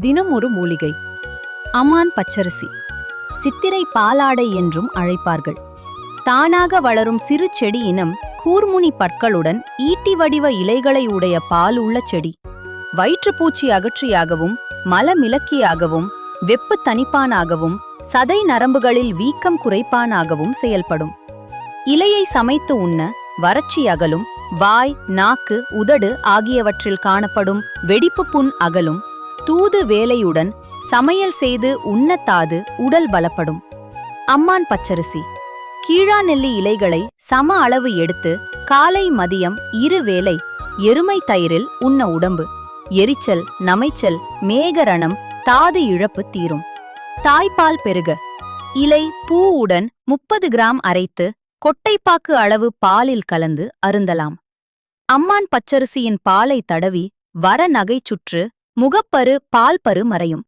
தினம் ஒரு மூலிகை. அமான் பச்சரிசி. சித்திரை பாலாடை என்றும் அழைப்பார்கள். தானாக வளரும் சிறு செடி இனம் கூர்முனி பற்களுடன் ஈட்டி வடிவ இலைகளை உடைய பால் உள்ள செடி. வயிற்றுப்பூச்சி அகற்றியாகவும் மலமிலக்கியாகவும் வெப்பு தணிப்பானாகவும் சதை நரம்புகளில் வீக்கம் குறைப்பானாகவும் செயல்படும். இலையை சமைத்து உண்ண வறட்சி அகலும் வாய் நாக்கு உதடு ஆகியவற்றில் காணப்படும் வெடிப்பு புண் அகலும் தூது வேலையுடன் சமையல் செய்து உண்ணத்தாது உடல் பலப்படும். அம்மான் பச்சரிசி. கீழா நெல்லி இலைகளை சம அளவு எடுத்து காலை மதியம் இரு வேளை எருமை தயிரில் உண்ண உடம்பு. எரிச்சல் நமைச்சல் மேகரணம் தாது இழப்பு தீரும். தாய்ப்பால் பெருக. இலை பூவுடன் முப்பது கிராம் அரைத்து கொட்டைப்பாக்கு அளவு பாலில் கலந்து அருந்தலாம். அம்மான் பச்சரிசியின் பாலை தடவி வர நகை சுற்று முகப்பரு பால்பரு மறையும்.